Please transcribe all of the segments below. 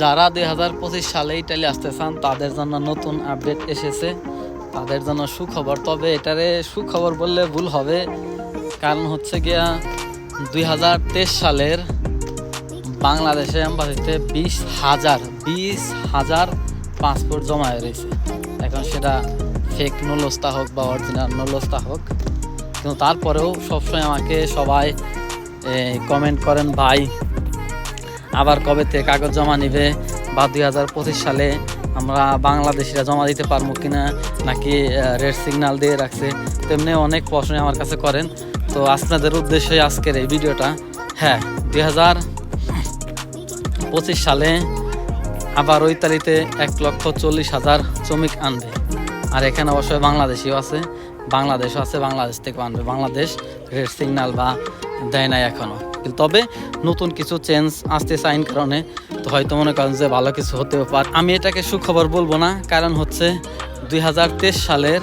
যারা দুই হাজার পঁচিশ সালে ইটালি আসতে চান, তাদের জন্য নতুন আপডেট এসেছে। তাদের জন্য সুখবর। তবে এটারে সুখবর বললে ভুল হবে। কারণ হচ্ছে গিয়া দুই হাজার তেইশ সালের বাংলাদেশে এম্বাসিতে বিশ হাজার বিশ হাজার পাসপোর্ট জমা হয়ে রয়েছে। এখন সেটা ফেক নলস্তা হোক বা অরিজিনাল নলস্তা হোক। কিন্তু তারপরেও সবসময় আমাকে সবাই কমেন্ট করেন, ভাই আবার কবে থেকে কাগজ জমা নিবে বা দুই হাজার পঁচিশ সালে আমরা বাংলাদেশিরা জমা দিতে পারব কিনা নাকি রেড সিগন্যাল দিয়ে রাখছে, তেমনি অনেক প্রশ্ন আমার কাছে করেন। তো আপনাদের উদ্দেশ্যে আজকের এই ভিডিওটা হ্যাঁ দুই হাজার পঁচিশ সালে আবার ইতালিতে এক লক্ষ চল্লিশ হাজার শ্রমিক আনবে। আর এখানে অবশ্যই বাংলাদেশিও আছে, বাংলাদেশও আছে, বাংলাদেশ থেকে আনবে। বাংলাদেশ রেড সিগন্যাল বা দেয় নাই এখনও কিন্তু তবে নতুন কিছু চেঞ্জ আসতেছে আইন কারণে। তো হয়তো মনে করেন যে ভালো কিছু হতেও পারে। আমি এটাকে সুখবর বলব না, কারণ হচ্ছে দুই হাজার তেইশ সালের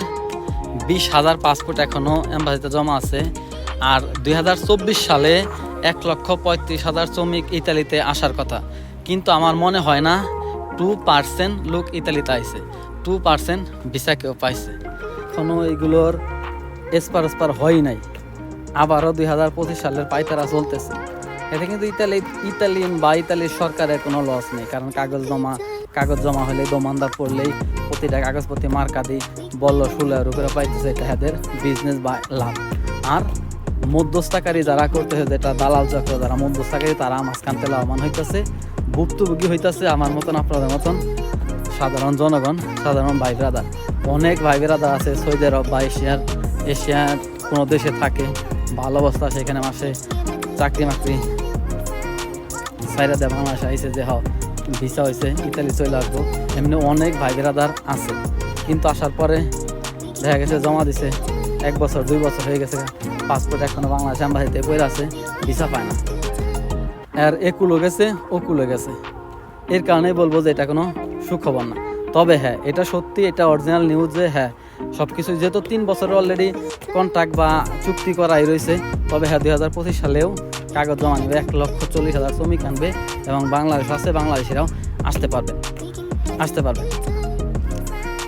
বিশ হাজার পাসপোর্ট এখনও এম্বাসিতে জমা আছে। আর দুই হাজার চব্বিশ সালে এক লক্ষ পঁয়ত্রিশ হাজার শ্রমিক ইতালিতে আসার কথা। কিন্তু আমার মনে হয় না টু পার্সেন্ট লোক ইতালিতে আইছে। টু পার্সেন্ট ভিসা কেউ পাইছে। এখনও এগুলোর এসপার এসপার হয় নাই। আবারও দুই হাজার পঁচিশ সালের পাইতারা চলতেছে। এতে কিন্তু ইতালি, ইতালিয়ান বা ইতালির সরকারের কোনো লস নেই, কারণ কাগজ জমা কাগজ জমা হলে দোমানদার পড়লেই প্রতিটা কাগজপত্র মার্কা দিই, বলল ষোলোর উপরে পাইতেছে এটা এদের বিজনেস বা লাভ। আর মধ্যস্থকারী যারা করতে করতেছে, যেটা দালাল চক্র, যারা মধ্যস্থকারী, তারা মাঝখানতে লাভবান হইতেছে, ভুক্তভোগী হইতেছে আমার মতন আপনাদের মতন সাধারণ জনগণ, সাধারণ ভাই ব্রাদার অনেক ভাই ব্রাদার আছে সৌদি আরব বা এশিয়ার এশিয়ার কোনো দেশে থাকে ভালো অবস্থা সেখানে মাসে। চাকরি মাকরি সাইরা দেয় বাংলাদেশে আইসে যে হাও ভিসা হয়েছে ইতালি চলে আসব। এমনি অনেক ভাই ব্রাদার আছে। কিন্তু আসার পরে দেখা গেছে জমা দিছে। এক বছর, দুই বছর হয়ে গেছে পাসপোর্ট এখনও বাংলাদেশ এম্বাসিতে বইরা আছে, ভিসা পায় না। আর একুলো গেছে ওকুলো গেছে। এর কারণেই বলব যে, এটা কোনো সুখবর না। তবে হ্যাঁ এটা সত্যি, এটা অরিজিনাল নিউজ যে হ্যাঁ সব কিছু যেহেতু তিন বছরের অলরেডি কন্ট্রাক্ট বা চুক্তি করাই রয়েছে, তবে হ্যাঁ দুই হাজার পঁচিশ সালেও কাগজ জমা নেবে এক লক্ষ চল্লিশ হাজার শ্রমিক আনবে এবং বাংলাদেশ আছে, বাংলাদেশিরাও আসতে পারবে আসতে পারবে।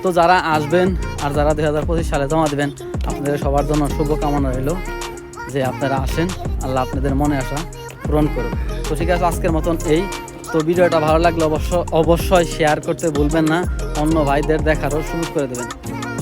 তো যারা আসবেন আর যারা দুই হাজার পঁচিশ সালে জমা দেবেন, আপনাদের সবার জন্য শুভকামনা রইল যে আপনারা আসেন, আল্লাহ আপনাদের মনে আসা পূরণ করুন তো ঠিক আছে, আজকের মতন এই। তো ভিডিওটা ভালো লাগলে অবশ্য অবশ্যই শেয়ার করতে ভুলবেন না, অন্য ভাইদের দেখারও সুযোগ করে দেবেন।